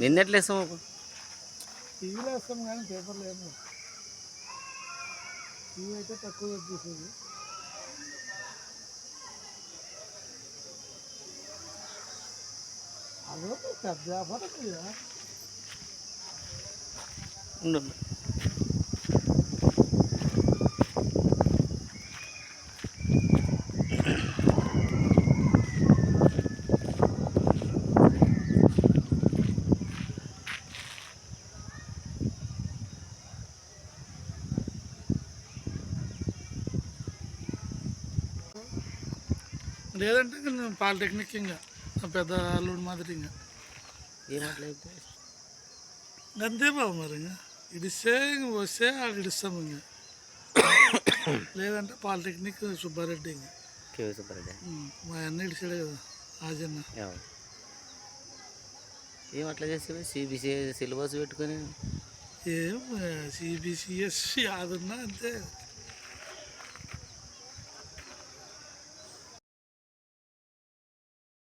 నిన్నెట్లా వేస్తాం టీవీలో వేస్తాం కానీ పేపర్లో ఏమో టీవీ అయితే తక్కువ చూసేది అదో పెద్ద వ్యాపారం ఇది. ఉండు లేదంటే ఇంకా పాలిటెక్నిక్ ఇంకా పెద్ద అల్లుడు మాదిరి ఇంకా. ఏమట్లయితే అంతే బాబు మరి ఇంకా. ఇడిస్తే ఇంక వస్తే అక్కడ ఇడిస్తాము ఇంకా. లేదంటే పాలిటెక్నిక్ సుబ్బారెడ్డి ఇంకా. సుబ్బారెడ్డి. మా అన్న ఇడిచాడు కదా ఆజన్న ఏమో. ఏమట్లా చేసేవి సిబిసి సిలబస్ పెట్టుకొని? ఏం సిబిసిఎస్ యాదున్నా అంతే.